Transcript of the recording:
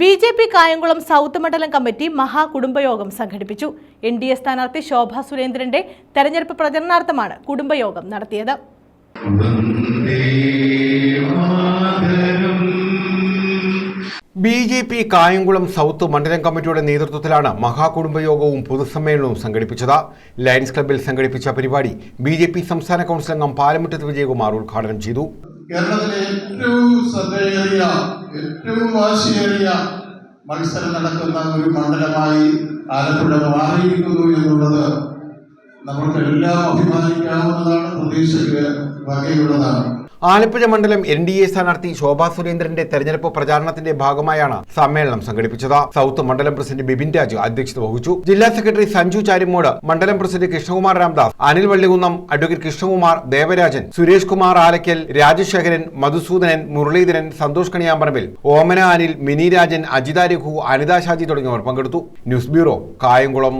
B J P Kayamkulam south മണ്ഡലം committee മഹാകുടുംബയോഗം സംഘടിപ്പിച്ചു. എൻ ഡി എ സ്ഥാനാർത്ഥി ശോഭ സുരേന്ദ്രന്റെ തെരഞ്ഞെടുപ്പ് പ്രചരണാർത്ഥമാണ് കുടുംബയോഗം നടത്തിയത്. B J P Kayamkulam south മണ്ഡലം കമ്മിറ്റിയുടെ നേതൃത്വത്തിലാണ് മഹാകുടുംബയോഗവും പൊതുസമ്മേളനവും സംഘടിപ്പിച്ചത്. ലയൺസ് ക്ലബ്ബിൽ സംഘടിപ്പിച്ച പരിപാടി ബി ജെ പി സംസ്ഥാന കൗൺസിൽ അംഗം പാലമുറ്റത്ത് വിജയകുമാർ ഉദ്ഘാടനം ചെയ്തു. കേരളത്തിലെ ഏറ്റവും ഏറ്റവും വാശിയേറിയ മത്സരം നടക്കുന്ന ഒരു മണ്ഡലമായി ആലപ്പുഴ മാറിയിരിക്കുന്നു എന്നുള്ളത് നമുക്കെല്ലാം അഭിമാനിക്കാവുന്നതാണ് പ്രതീക്ഷയ്ക്ക് വകയുള്ളതാണ്. ആലപ്പുഴ മണ്ഡലം എൻ ഡി എ സ്ഥാനാർത്ഥി ശോഭാ സുരേന്ദ്രന്റെ തെരഞ്ഞെടുപ്പ് പ്രചാരണത്തിന്റെ ഭാഗമായാണ് സമ്മേളനം സംഘടിപ്പിച്ചത്. സൗത്ത് മണ്ഡലം പ്രസിഡന്റ് ബിപിൻ രാജു അധ്യക്ഷത വഹിച്ചു. ജില്ലാ സെക്രട്ടറി സഞ്ജു ചാരിമോട് മണ്ഡലം പ്രസിഡന്റ് കൃഷ്ണകുമാർ രാംദാസ് അനിൽ വള്ളികുന്നം അഡ്വക്കേറ്റ് കൃഷ്ണകുമാർ ദേവരാജൻ സുരേഷ് കുമാർ ആലക്കൽ രാജശേഖരൻ മധുസൂദനൻ മുരളീധരൻ സന്തോഷ് കണിയാമ്പറമ്പിൽ ഓമന അനിൽ മിനി രാജൻ അജിത രഘു അനിത ഷാജി തുടങ്ങിയവർ പങ്കെടുത്തു. News bureau Kayamkulam.